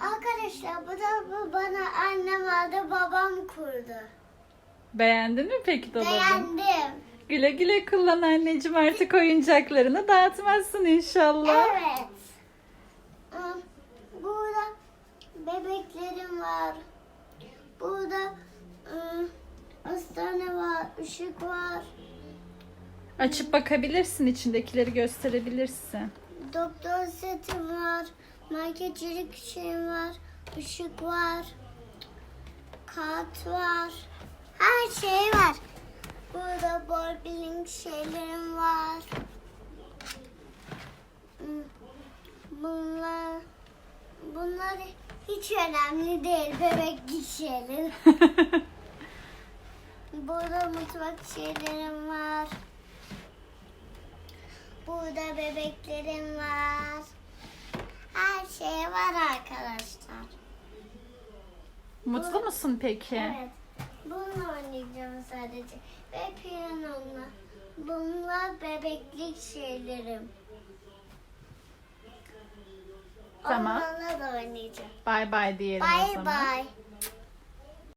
Arkadaşlar bu da bu bana annem aldı babam kurdu. Beğendin mi peki dolabını? Beğendim. Güle güle kullan anneciğim artık oyuncaklarını dağıtmazsın inşallah. Evet. Ee, Burada bebeklerim var. Burada ıı, hastane var, ışık var. Açıp bakabilirsin içindekileri gösterebilirsin. Doktor setim var. Marketçilik şeyim var. Işık var. Kağıt var. Her şey var. Burada bowling şeylerim var. Hmm, Bunlar bunlar hiç önemli değil. Bebek şeyleri. Burada mutfak şeylerim var. Burada bebeklerim var. Her şey var arkadaşlar. Mutlu musun peki? Evet. Bununla oynayacağım sadece. Ve piyanomla. Bunlar bebeklik şeylerim. Tamam. Onlarla da oynayacağım. Bay bay diyelim o Bay zaman. bay.